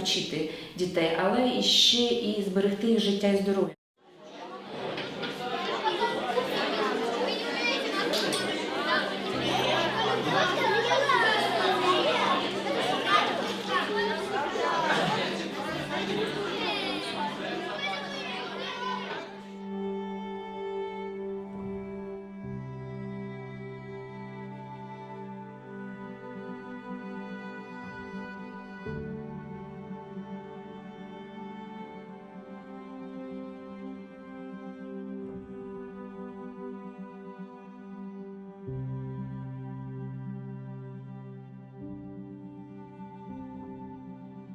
навчити дітей, але і ще і зберегти їх життя і здоров'я.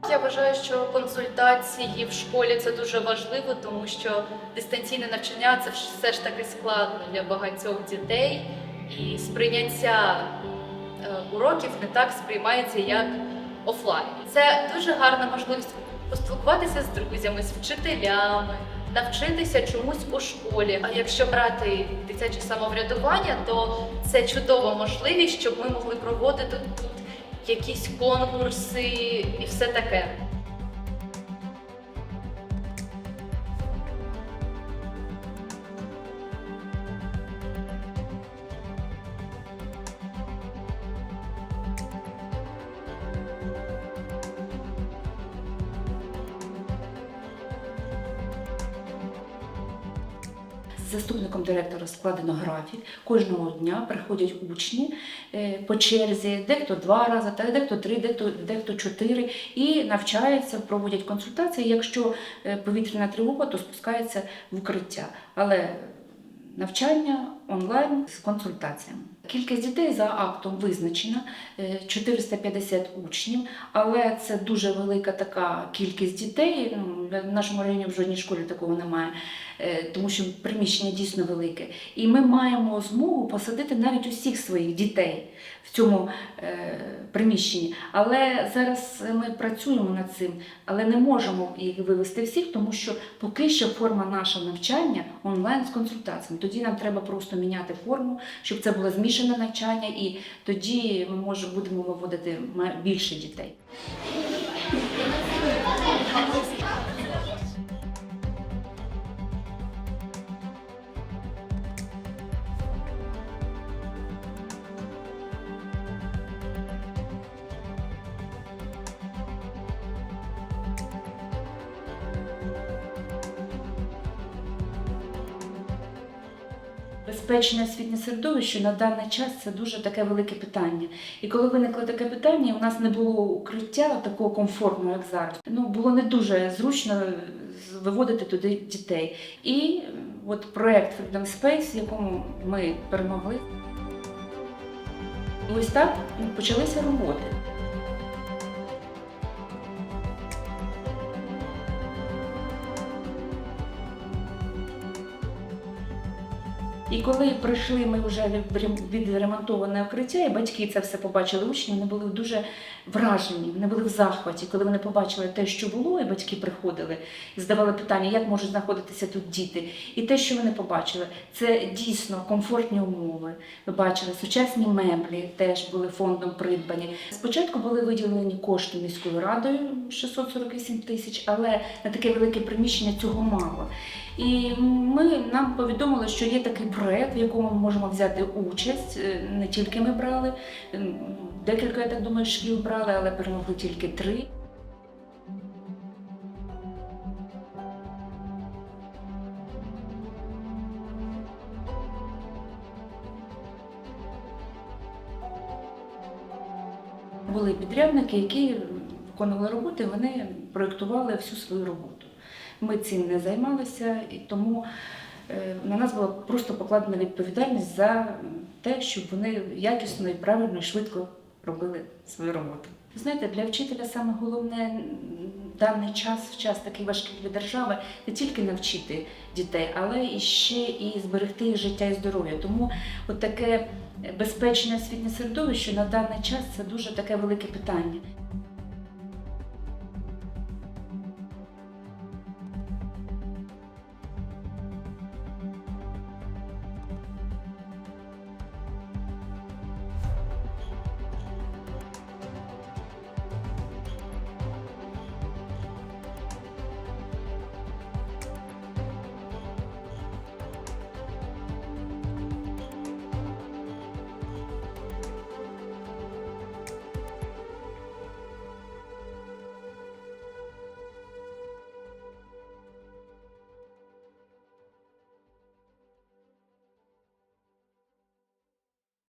Я вважаю, що консультації в школі це дуже важливо, тому що дистанційне навчання це все ж таки складно для багатьох дітей, і сприйняття е, уроків не так сприймається, як офлайн. Це дуже гарна можливість поспілкуватися з друзями, з вчителями, навчитися чомусь у школі. А якщо брати дитяче самоврядування, то це чудова можливість, щоб ми могли проводити якісь конкурси і все таке. Заступником директора складено графік. Кожного дня приходять учні е, по черзі, дехто два рази, дехто три, дехто, дехто чотири, і навчаються, проводять консультації. Якщо е, повітряна тривога, то спускаються в укриття. Але навчання онлайн з консультаціями. Кількість дітей за актом визначена е, 450 учнів, але це дуже велика така кількість дітей. В нашому районі в жодній школі такого немає, е, тому що приміщення дійсно велике. І ми маємо змогу посадити навіть усіх своїх дітей в цьому е, приміщенні. Але зараз ми працюємо над цим, але не можемо їх вивести всіх, тому що поки що форма нашого навчання онлайн з консультаціями. Тоді нам треба просто міняти форму, щоб це було змішане навчання, і тоді ми може будемо виводити більше дітей. Безпечне освітнє середовище на даний час це дуже таке велике питання. І коли виникло таке питання, у нас не було укриття такого комфортного, як зараз. Ну було не дуже зручно виводити туди дітей. І е, от проект Freedom Space, в якому ми перемогли. Ось так почалися роботи. І коли прийшли ми вже відремонтоване укриття, і батьки це все побачили, учні вони були дуже вражені, вони були в захваті, коли вони побачили те, що було, і батьки приходили і задавали питання, як можуть знаходитися тут діти. І те, що вони побачили, це дійсно комфортні умови. Ви бачили, сучасні меблі теж були фондом придбані. Спочатку були виділені кошти міською радою 648 тисяч, але на таке велике приміщення цього мало. І ми нам повідомили, що є такий проект, в якому ми можемо взяти участь. Е, Не тільки ми брали, декілька, я так думаю, шкіл брали, але перемогли тільки три. Були підрядники, які виконували роботи, вони проєктували всю свою роботу. Ми цим не займалися, і тому е, на нас була просто покладена відповідальність за те, щоб вони якісно і правильно і швидко робили свою роботу. Знаєте, для вчителя саме головне даний час, в час такий важкий для держави, не тільки навчити дітей, але і ще і зберегти їх життя і здоров'я. Тому от таке безпечне освітнє середовище на даний час це дуже таке велике питання.